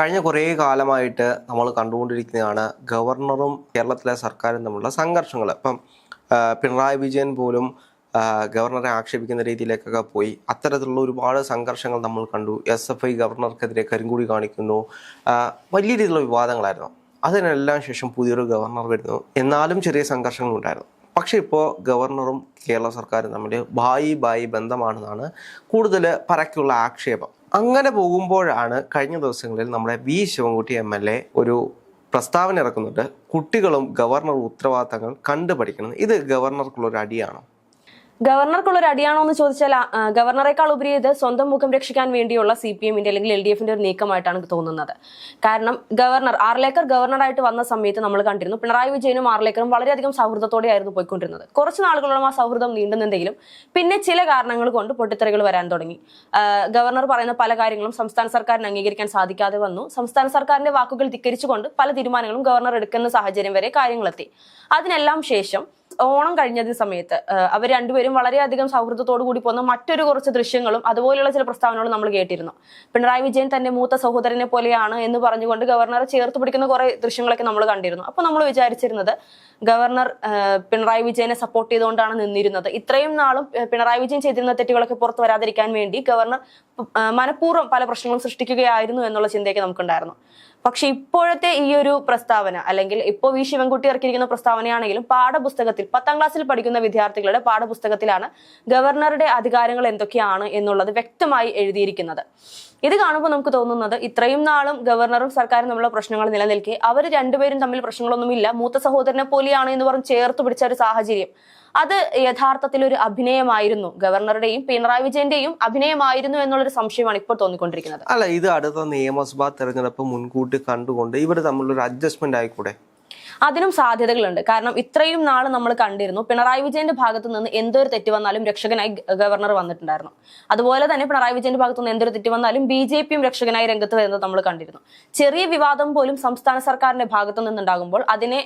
കഴിഞ്ഞ കുറേ കാലമായിട്ട് നമ്മൾ കണ്ടുകൊണ്ടിരിക്കുന്നതാണ് ഗവർണറും കേരളത്തിലെ സർക്കാരും തമ്മിലുള്ള സംഘർഷങ്ങൾ. ഇപ്പം പിണറായി വിജയൻ പോലും ഗവർണറെ ആക്ഷേപിക്കുന്ന രീതിയിലേക്കൊക്കെ പോയി. അത്തരത്തിലുള്ള ഒരുപാട് സംഘർഷങ്ങൾ നമ്മൾ കണ്ടു. എസ് എഫ് ഐ ഗവർണർക്കെതിരെ കരിങ്കൂടി കാണിക്കുന്നു. വലിയ രീതിയിലുള്ള വിവാദങ്ങളായിരുന്നു. അതിനെല്ലാം ശേഷം പുതിയൊരു ഗവർണർ വരുന്നു. എന്നാലും ചെറിയ സംഘർഷങ്ങളുണ്ടായിരുന്നു പക്ഷേ ഇപ്പോൾ ഗവർണറും കേരള സർക്കാരും തമ്മിൽ ബായി ബായി ബന്ധമാണെന്നാണ് കൂടുതൽ പരക്കുള്ള ആക്ഷേപം. അങ്ങനെ പോകുമ്പോഴാണ് കഴിഞ്ഞ ദിവസങ്ങളിൽ നമ്മുടെ V Sivankutty M L A ഒരു പ്രസ്താവന ഇറക്കുന്നുണ്ട്. കുട്ടികളും ഗവർണർ ഉത്തരവാദിത്തങ്ങൾ കണ്ടുപഠിക്കണം. ഇത് ഗവർണർക്കുള്ള ഒരു അടിയാണോ? ഗവർണർക്കുള്ള ഒരു അടിയാണോ എന്ന് ചോദിച്ചാൽ ഗവർണറെക്കാൾ ഉപരി ഇത് സ്വന്തം മുഖം രക്ഷിക്കാൻ വേണ്ടിയുള്ള സി പി എമ്മിന്റെ അല്ലെങ്കിൽ എൽ ഡി എഫിന്റെ ഒരു നീക്കമായിട്ടാണ് തോന്നുന്നത്. കാരണം ഗവർണർ ആർലേക്കർ ഗവർണറായിട്ട് വന്ന സമയത്ത് നമ്മൾ കണ്ടിരുന്നു പിണറായി വിജയനും ആർലേക്കറും വളരെയധികം സൗഹൃദത്തോടെയായിരുന്നു പോയിക്കൊണ്ടിരുന്നത്. കുറച്ച് നാളുകളോളം ആ സൗഹൃദം നീണ്ടുന്നുണ്ടെങ്കിലും പിന്നെ ചില കാരണങ്ങൾ കൊണ്ട് പൊട്ടിത്തെറികൾ വരാൻ തുടങ്ങി. ഗവർണർ പറയുന്ന പല കാര്യങ്ങളും സംസ്ഥാന സർക്കാരിന് അംഗീകരിക്കാൻ സാധിക്കാതെ വന്നു. സംസ്ഥാന സർക്കാരിന്റെ വാക്കുകൾ ധിക്കരിച്ചുകൊണ്ട് പല തീരുമാനങ്ങളും ഗവർണർ എടുക്കുന്ന സാഹചര്യം വരെ കാര്യങ്ങളെത്തി. അതിനെല്ലാം ശേഷം ഓണം കഴിഞ്ഞതിന് സമയത്ത് അവർ രണ്ടുപേരും വളരെയധികം സൗഹൃദത്തോടു കൂടി പോകുന്ന മറ്റൊരു കുറച്ച് ദൃശ്യങ്ങളും അതുപോലെയുള്ള ചില പ്രസ്താവനകളും നമ്മൾ കേട്ടിരുന്നു. പിണറായി വിജയൻ തന്റെ മൂത്ത സഹോദരനെ പോലെയാണ് എന്ന് പറഞ്ഞുകൊണ്ട് ഗവർണറെ ചേർത്ത് പിടിക്കുന്ന കുറെ ദൃശ്യങ്ങളൊക്കെ നമ്മൾ കണ്ടിരുന്നു. അപ്പൊ നമ്മൾ വിചാരിച്ചിരുന്നത് ഗവർണർ പിണറായി വിജയനെ സപ്പോർട്ട് ചെയ്തുകൊണ്ടാണ് നിന്നിരുന്നത്. ഇത്രയും നാളും പിണറായി വിജയൻ ചെയ്തിരുന്ന തെറ്റുകളൊക്കെ പുറത്തു വരാതിരിക്കാൻ വേണ്ടി ഗവർണർ മനഃപൂർവം പല പ്രശ്നങ്ങളും സൃഷ്ടിക്കുകയായിരുന്നു എന്നുള്ള ചിന്തയൊക്കെ നമുക്കുണ്ടായിരുന്നു. പക്ഷെ ഇപ്പോഴത്തെ ഈ ഒരു പ്രസ്താവന അല്ലെങ്കിൽ ഇപ്പോൾ വി ശിവൻകുട്ടി ഇറക്കിയിരിക്കുന്ന പ്രസ്താവനയാണെങ്കിലും പാഠപുസ്തകത്തിൽ പത്താം ക്ലാസ്സിൽ പഠിക്കുന്ന വിദ്യാർത്ഥികളുടെ പാഠപുസ്തകത്തിലാണ് ഗവർണറുടെ അധികാരങ്ങൾ എന്തൊക്കെയാണ് എന്നുള്ളത് വ്യക്തമായി എഴുതിയിരിക്കുന്നത്. ഇത് കാണുമ്പോൾ നമുക്ക് തോന്നുന്നത് ഇത്രയും നാളും ഗവർണറും സർക്കാരും തമ്മിലുള്ള പ്രശ്നങ്ങൾ നിലനിൽക്കെ അവർ രണ്ടുപേരും തമ്മിൽ പ്രശ്നങ്ങളൊന്നുമില്ല. മൂത്ത സഹോദരനെ പോലെയാണ് എന്ന് പറഞ്ഞ് ചേർത്ത് പിടിച്ച ഒരു സാഹചര്യം. അത് യഥാർത്ഥത്തിൽ ഒരു അഭിനയമായിരുന്നു. ഗവർണറുടെയും പിണറായി വിജയന്റെയും അഭിനയമായിരുന്നു എന്നുള്ളൊരു സംശയമാണ് ഇപ്പോൾ തോന്നിക്കൊണ്ടിരിക്കുന്നത്. അല്ല ഇത് അടുത്ത നിയമസഭാ തെരഞ്ഞെടുപ്പ് മുൻകൂട്ടി കണ്ടുകൊണ്ട് ഇവർ തമ്മിലൊരു അഡ്ജസ്റ്റ്മെന്റ് ആയിക്കൂടെ? അതിനും സാധ്യതകളുണ്ട്. കാരണം ഇത്രയും നാൾ നമ്മൾ കണ്ടിരുന്നു പിണറായി വിജയന്റെ ഭാഗത്ത് നിന്ന് എന്തൊരു തെറ്റ് വന്നാലും രക്ഷകനായി ഗവർണർ വന്നിട്ടുണ്ടായിരുന്നു. അതുപോലെ തന്നെ പിണറായി വിജയന്റെ ഭാഗത്ത് നിന്ന് എന്തൊരു തെറ്റ് വന്നാലും ബി ജെ പിയും രക്ഷകനായി രംഗത്ത് വരുന്നത് നമ്മൾ കണ്ടിരുന്നു. ചെറിയ വിവാദം പോലും സംസ്ഥാന സർക്കാരിന്റെ ഭാഗത്തു നിന്നുണ്ടാകുമ്പോൾ അതിനെ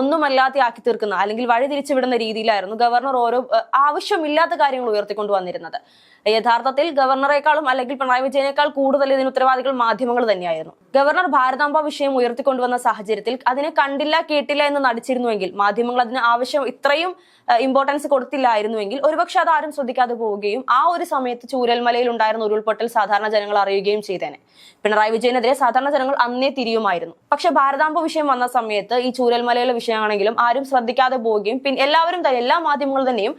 ഒന്നുമല്ലാതെ ആക്കി തീർക്കുന്ന അല്ലെങ്കിൽ വഴി തിരിച്ചുവിടുന്ന രീതിയിലായിരുന്നു ഗവർണർ ഓരോ ആവശ്യമില്ലാത്ത കാര്യങ്ങൾ ഉയർത്തിക്കൊണ്ടു വന്നിരുന്നത്. യഥാർത്ഥത്തിൽ ഗവർണറെക്കാളും അല്ലെങ്കിൽ പിണറായി വിജയനേക്കാൾ കൂടുതൽ ഇതിന് ഉത്തരവാദികൾ മാധ്യമങ്ങൾ തന്നെയായിരുന്നു. ഗവർണർ ഭാരതാംബ വിഷയം ഉയർത്തിക്കൊണ്ടുവന്ന സാഹചര്യത്തിൽ അതിനെ കണ്ടില്ല കേട്ടില്ല എന്ന് നടിച്ചിരുന്നുവെങ്കിൽ മാധ്യമങ്ങൾ അതിന് ആവശ്യം ഇത്രയും ഇമ്പോർട്ടൻസ് കൊടുത്തില്ലായിരുന്നുവെങ്കിൽ ഒരുപക്ഷെ അത് ആരും ശ്രദ്ധിക്കാതെ പോവുകയും ആ ഒരു സമയത്ത് ചൂരൽമലയിൽ ഉണ്ടായിരുന്ന ഉരുൾപൊട്ടൽ സാധാരണ ജനങ്ങൾ അറിയുകയും ചെയ്തേനെ. പിണറായി വിജയനെതിരെ സാധാരണ ജനങ്ങൾ അന്നേ തിരിയുമായിരുന്നു. പക്ഷെ ഭാരതാംബ വിഷയം വന്ന സമയത്ത് ഈ ചൂരൽമലയിലെ വിഷയമാണെങ്കിലും ആരും ശ്രദ്ധിക്കാതെ പോവുകയും പിന്നെ എല്ലാവരും തന്നെ എല്ലാ മാധ്യമങ്ങളും തന്നെയും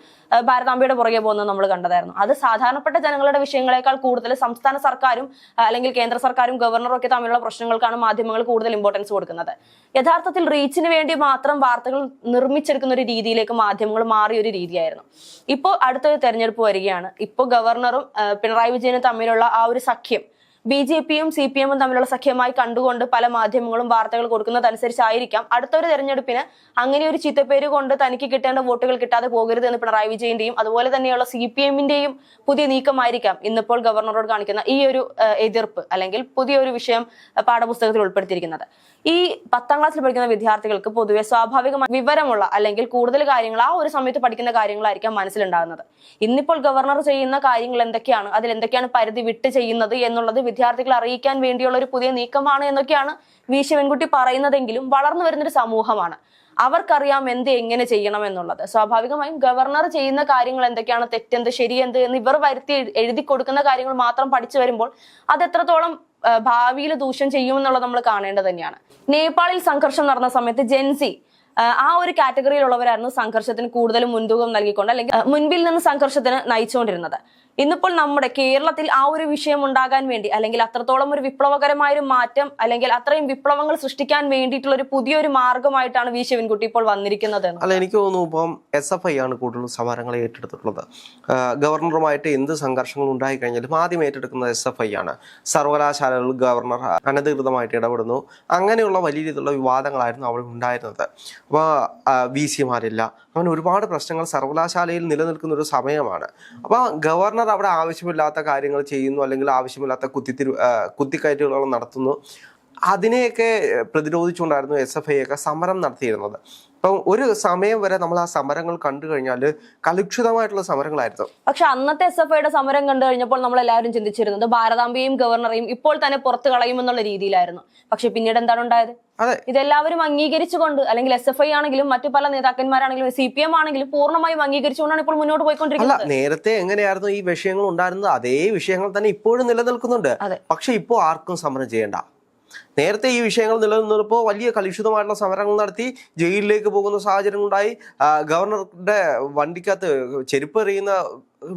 ഭാരതാംബയുടെ പുറകെ പോകുന്നത് നമ്മൾ കണ്ടതായിരുന്നു. അത് സാധാരണപ്പെട്ട ജനങ്ങളുടെ വിഷയങ്ങളെക്കാൾ കൂടുതൽ സംസ്ഥാന സർക്കാരും അല്ലെങ്കിൽ കേന്ദ്ര സർക്കാരും ഗവർണറും ഒക്കെ തമ്മിലുള്ള പ്രശ്നങ്ങൾക്കാണ് മാധ്യമങ്ങൾ കൂടുതൽ ഇമ്പോർട്ടൻസ് കൊടുക്കുന്നത്. യഥാർത്ഥത്തിൽ റീച്ചിന് വേണ്ടി മാത്രം വാർത്തകൾ നിർമ്മിച്ചെടുക്കുന്ന ഒരു രീതിയിലേക്ക് മാധ്യമങ്ങൾ മാറിയ ഒരു രീതിയായിരുന്നു. ഇപ്പോൾ അടുത്തൊരു തെരഞ്ഞെടുപ്പ് വരികയാണ്. ഇപ്പോൾ ഗവർണറും പിണറായി വിജയനും തമ്മിലുള്ള ആ ഒരു സഖ്യം ബി ജെ പിയും സി പി എമ്മും തമ്മിലുള്ള സഖ്യമായി കണ്ടുകൊണ്ട് പല മാധ്യമങ്ങളും വാർത്തകൾ കൊടുക്കുന്നതനുസരിച്ചായിരിക്കാം. അടുത്തൊരു തെരഞ്ഞെടുപ്പിന് അങ്ങനെ ഒരു ചിത്തപ്പേര് കൊണ്ട് തനിക്ക് കിട്ടേണ്ട വോട്ടുകൾ കിട്ടാതെ പോകരുത് എന്ന് പിണറായി വിജയന്റെയും അതുപോലെ തന്നെയുള്ള സി പി എമ്മിന്റെയും പുതിയ നീക്കമായിരിക്കാം ഇന്നിപ്പോൾ ഗവർണറോട് കാണിക്കുന്ന ഈ ഒരു എതിർപ്പ് അല്ലെങ്കിൽ പുതിയൊരു വിഷയം പാഠപുസ്തകത്തിൽ ഉൾപ്പെടുത്തിയിരിക്കുന്നത്. ഈ പത്താം ക്ലാസ്സിൽ പഠിക്കുന്ന വിദ്യാർത്ഥികൾക്ക് പൊതുവെ സ്വാഭാവികമായി വിവരമുള്ള അല്ലെങ്കിൽ കൂടുതൽ കാര്യങ്ങൾ ആ ഒരു സമയത്ത് പഠിക്കുന്ന കാര്യങ്ങളായിരിക്കാം മനസ്സിലുണ്ടാകുന്നത്. ഇന്നിപ്പോൾ ഗവർണർ ചെയ്യുന്ന കാര്യങ്ങൾ എന്തൊക്കെയാണ്? അതിൽ എന്തൊക്കെയാണ് പരിധി വിട്ട് ചെയ്യുന്നത് എന്നുള്ളത് വിദ്യാർത്ഥികളെ അറിയിക്കാൻ വേണ്ടിയുള്ള ഒരു പുതിയ നീക്കമാണ് എന്നൊക്കെയാണ് വി ശിവൻകുട്ടി പറയുന്നതെങ്കിലും വളർന്നു വരുന്നൊരു സമൂഹമാണ്. അവർക്കറിയാം എന്ത് എങ്ങനെ ചെയ്യണം എന്നുള്ളത്. സ്വാഭാവികമായും ഗവർണർ ചെയ്യുന്ന കാര്യങ്ങൾ എന്തൊക്കെയാണ് തെറ്റെന്ത് ശരിയെന്ത് എന്ന് ഇവർ വരുത്തി എഴുതി കൊടുക്കുന്ന കാര്യങ്ങൾ മാത്രം പഠിച്ചു വരുമ്പോൾ അത് എത്രത്തോളം ഭാവിയിൽ ദൂഷ്യം ചെയ്യുമെന്നുള്ളത് നമ്മൾ കാണേണ്ടത് തന്നെയാണ്. നേപ്പാളിൽ സംഘർഷം നടന്ന സമയത്ത് ജെൻസി ആ ഒരു കാറ്റഗറിയിലുള്ളവരായിരുന്നു സംഘർഷത്തിന് കൂടുതൽ മുൻതൂക്കം നൽകിക്കൊണ്ട് അല്ലെങ്കിൽ മുൻപിൽ നിന്ന് സംഘർഷത്തിന് നയിച്ചുകൊണ്ടിരുന്നത്. ഇന്നിപ്പോൾ നമ്മുടെ കേരളത്തിൽ ആ ഒരു വിഷയം ഉണ്ടാകാൻ വേണ്ടി അല്ലെങ്കിൽ അത്രത്തോളം ഒരു വിപ്ലവകരമായ ഒരു മാറ്റം അല്ലെങ്കിൽ അത്രയും വിപ്ലവങ്ങൾ സൃഷ്ടിക്കാൻ വേണ്ടിയിട്ടുള്ള ഒരു പുതിയൊരു മാർഗമായിട്ടാണ് വി ശിവൻകുട്ടി ഇപ്പോൾ വന്നിരിക്കുന്നത് അല്ല എനിക്ക് തോന്നുന്നു ഇപ്പം എസ് എഫ് ഐ ആണ് കൂടുതലും സമരങ്ങളെ ഏറ്റെടുത്തിട്ടുള്ളത്. ഗവർണറുമായിട്ട് എന്ത് സംഘർഷങ്ങൾ ഉണ്ടായി കഴിഞ്ഞാലും ആദ്യം ഏറ്റെടുക്കുന്നത് എസ് എഫ് ഐ ആണ്. സർവകലാശാലകൾ ഗവർണർ അനധികൃതമായിട്ട് ഇടപെടുന്നു. അങ്ങനെയുള്ള വലിയ രീതിയിലുള്ള വിവാദങ്ങളായിരുന്നു അവിടെ ഉണ്ടായിരുന്നത്. അപ്പോൾ വി സിമാരില്ല അങ്ങനെ ഒരുപാട് പ്രശ്നങ്ങൾ സർവകലാശാലയിൽ നിലനിൽക്കുന്ന ഒരു സമയമാണ്. അപ്പോൾ ഗവർണർ അവിടെ ആവശ്യമില്ലാത്ത കാര്യങ്ങൾ ചെയ്യുന്നു അല്ലെങ്കിൽ ആവശ്യമില്ലാത്ത കുത്തിത്തിരി കുത്തിക്കയറ്റുകൾ നടത്തുന്നു. അതിനെയൊക്കെ പ്രതിരോധിച്ചുകൊണ്ടായിരുന്നു എസ് എഫ് ഐ ഒക്കെ സമരം നടത്തിയിരുന്നത്. അപ്പം ഒരു സമയം വരെ നമ്മൾ ആ സമരങ്ങൾ കണ്ടു കഴിഞ്ഞാൽ കലുഷിതമായിട്ടുള്ള സമരങ്ങളായിരുന്നു. പക്ഷെ അന്നത്തെ എസ് എഫ് ഐയുടെ സമരം കണ്ടു കഴിഞ്ഞപ്പോൾ നമ്മൾ എല്ലാവരും ചിന്തിച്ചിരുന്നത് ഭാരതാംബയും ഗവർണറെയും ഇപ്പോൾ തന്നെ പുറത്ത് കളയുമെന്നുള്ള രീതിയിലായിരുന്നു. പക്ഷെ പിന്നീട് എന്താണ് ഉണ്ടായത്? ഇതെല്ലാവരും അംഗീകരിച്ചുകൊണ്ട് അല്ലെങ്കിൽ എസ് എഫ് ഐ ആണെങ്കിലും മറ്റു പല നേതാക്കന്മാരാണെങ്കിലും സി പി എം ആണെങ്കിലും പൂർണമായും അംഗീകരിച്ചുകൊണ്ടാണ് ഇപ്പോൾ മുന്നോട്ട് പോയിക്കൊണ്ടിരിക്കുന്നത്. നേരത്തെ എങ്ങനെയായിരുന്നു ഈ വിഷയങ്ങൾ ഉണ്ടായിരുന്നത്? അതേ വിഷയങ്ങൾ തന്നെ ഇപ്പോഴും നിലനിൽക്കുന്നുണ്ട്. പക്ഷെ ഇപ്പോൾ ആർക്കും സമരം ചെയ്യേണ്ട. നേരത്തെ ഈ വിഷയങ്ങൾ നിലനിന്നപ്പോൾ വലിയ കലുഷിതമായിട്ടുള്ള സമരങ്ങൾ നടത്തി ജയിലിലേക്ക് പോകുന്ന സാഹചര്യം ഉണ്ടായി ഗവർണറുടെ വണ്ടിക്കകത്ത് ചെരുപ്പ് എറിയുന്ന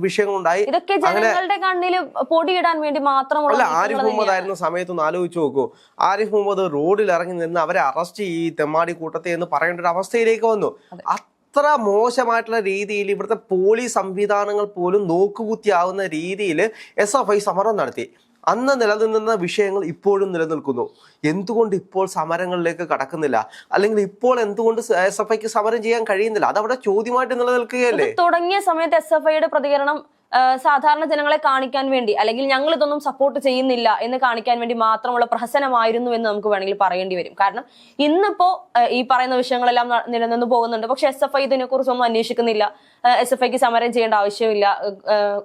വിഷയങ്ങളുണ്ടായി. ഇതൊക്കെ ജനങ്ങളുടെ കണ്ണിൽ പൊടിയിടാൻ വേണ്ടി മാത്രമുള്ള അല്ല ആരിഫ് മുഹമ്മദ് ആയിരുന്ന സമയത്ത് ഒന്ന് ആലോചിച്ച് നോക്കൂ. ആരിഫ് മുഹമ്മദ് റോഡിൽ ഇറങ്ങി നിന്ന് അവരെ അറസ്റ്റ് ഈ തെമ്മാടി കൂട്ടത്തെ എന്ന് പറയേണ്ട ഒരു അവസ്ഥയിലേക്ക് വന്നു. അത്ര മോശമായിട്ടുള്ള രീതിയിൽ ഇവിടുത്തെ പോലീസ് സംവിധാനങ്ങൾ പോലും നോക്കുകുത്തിയാവുന്ന രീതിയിൽ എസ് എഫ് ഐ സമരം നടത്തി. അന്ന് നിലനിന്ന വിഷയങ്ങൾ ഇപ്പോഴും നിലനിൽക്കുന്നു. എന്തുകൊണ്ട് ഇപ്പോൾ സമരങ്ങളിലേക്ക് കടക്കുന്നില്ല? അല്ലെങ്കിൽ ഇപ്പോൾ എന്തുകൊണ്ട് എസ് എഫ് ഐക്ക് സമരം ചെയ്യാൻ കഴിയുന്നില്ല? അതവിടെ ചോദ്യമായിട്ട് നിലനിൽക്കുകയല്ലേ? തുടങ്ങിയ സമയത്ത് എസ് എഫ് ഐയുടെ പ്രതികരണം സാധാരണ ജനങ്ങളെ കാണിക്കാൻ വേണ്ടി അല്ലെങ്കിൽ ഞങ്ങൾ ഇതൊന്നും സപ്പോർട്ട് ചെയ്യുന്നില്ല എന്ന് കാണിക്കാൻ വേണ്ടി മാത്രമുള്ള പ്രഹസനമായിരുന്നു എന്ന് നമുക്ക് വേണമെങ്കിൽ പറയേണ്ടി വരും. കാരണം ഇന്നിപ്പോ ഈ പറയുന്ന വിഷയങ്ങളെല്ലാം നിലനിന്ന് പോകുന്നുണ്ട്. പക്ഷെ എസ് എഫ് ഐ ഇതിനെ കുറിച്ചൊന്നും അന്വേഷിക്കുന്നില്ല എസ് എഫ് ഐക്ക് സമരം ചെയ്യേണ്ട ആവശ്യമില്ല.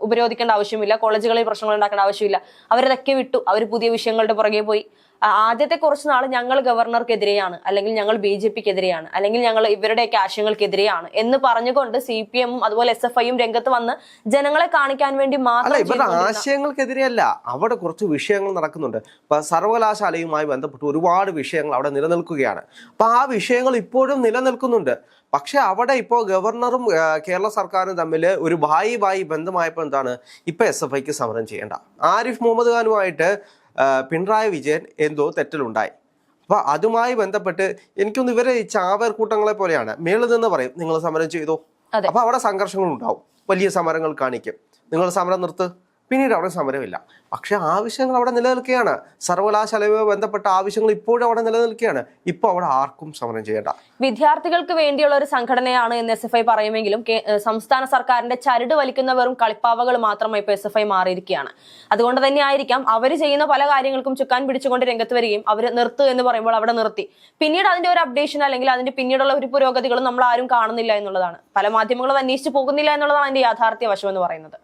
ഉപരോധിക്കേണ്ട ആവശ്യമില്ല. കോളേജുകളിൽ പ്രശ്നങ്ങൾ ഉണ്ടാക്കേണ്ട ആവശ്യമില്ല. അവരതൊക്കെ വിട്ടു. അവർ പുതിയ വിഷയങ്ങളുടെ പുറകെ പോയി. ആദ്യത്തെ കുറച്ച് നാൾ ഞങ്ങൾ ഗവർണർക്കെതിരെയാണ് അല്ലെങ്കിൽ ഞങ്ങൾ ബി ജെ പിക്കെതിരെയാണ് അല്ലെങ്കിൽ ഞങ്ങൾ ഇവരുടെയൊക്കെ ആശയങ്ങൾക്കെതിരെയാണ് എന്ന് പറഞ്ഞുകൊണ്ട് സി പി എമ്മും അതുപോലെ എസ് എഫ് ഐയും രംഗത്ത് വന്ന് ജനങ്ങളെ കാണിക്കാൻ വേണ്ടി മാത്രം ഇവരുടെ ആശയങ്ങൾക്കെതിരെയല്ല അവിടെ കുറച്ച് വിഷയങ്ങൾ നടക്കുന്നുണ്ട്. ഇപ്പൊ സർവകലാശാലയുമായി ബന്ധപ്പെട്ട് ഒരുപാട് വിഷയങ്ങൾ അവിടെ നിലനിൽക്കുകയാണ്. അപ്പൊ ആ വിഷയങ്ങൾ ഇപ്പോഴും നിലനിൽക്കുന്നുണ്ട്. പക്ഷെ അവിടെ ഇപ്പോൾ ഗവർണറും കേരള സർക്കാരും തമ്മിൽ ഒരു ഭായി ഭായി ബന്ധമായപ്പോൾ എന്താണ്? ഇപ്പൊ എസ് എഫ് ഐക്ക് സമരം ചെയ്യേണ്ട. ആരിഫ് മുഹമ്മദ് ഖാനുമായിട്ട് പിണറായി വിജയൻ എന്തോ തെറ്റലുണ്ടായി. അപ്പോൾ അതുമായി ബന്ധപ്പെട്ട് എനിക്കൊന്ന് ഇവരെ ഈ ചാവേർ കൂട്ടങ്ങളെ പോലെയാണ് മേളിൽ നിന്ന് പറയും നിങ്ങൾ സമരം ചെയ്തോ? അപ്പോൾ അവിടെ സംഘർഷങ്ങൾ ഉണ്ടാവും വലിയ സമരങ്ങൾ കാണിക്കും. നിങ്ങൾ സമരം നിർത്ത്. പിന്നീട് അവിടെ സമരമില്ല. പക്ഷെ ആവശ്യങ്ങൾ അവിടെ നിലനിൽക്കുകയാണ്. സർവകലാശാലയുമായി ബന്ധപ്പെട്ട ആവശ്യങ്ങൾ ഇപ്പോഴും അവിടെ നിലനിൽക്കുകയാണ്. ഇപ്പൊ അവിടെ ആർക്കും സമരം ചെയ്യേണ്ട. വിദ്യാർത്ഥികൾക്ക് വേണ്ടിയുള്ള ഒരു സംഘടനയാണ് എന്ന് എസ് എഫ് ഐ പറയുമെങ്കിലും സംസ്ഥാന സർക്കാരിന്റെ ചരട് വലിക്കുന്ന വെറും കളിപ്പാവകൾ മാത്രമായി ഇപ്പൊ എസ് എഫ് ഐ മാറിയിരിക്കുകയാണ്. അതുകൊണ്ട് തന്നെ ആയിരിക്കാം അവർ ചെയ്യുന്ന പല കാര്യങ്ങൾക്കും ചുക്കാൻ പിടിച്ചുകൊണ്ട് രംഗത്ത് വരികയും അവർ നിർത്തു എന്ന് പറയുമ്പോൾ അവിടെ നിർത്തി. പിന്നീട് അതിന്റെ ഒരു അപ്ഡേഷൻ അല്ലെങ്കിൽ അതിന്റെ പിന്നീടുള്ള ഒരു പുരോഗതികളും നമ്മൾ ആരും കാണുന്നില്ല എന്നുള്ളതാണ്. പല മാധ്യമങ്ങളും അന്വേഷിച്ച് പോകുന്നില്ല എന്നുള്ളതാണ് അതിന്റെ യാഥാർത്ഥ്യ വശം എന്ന് പറയുന്നത്.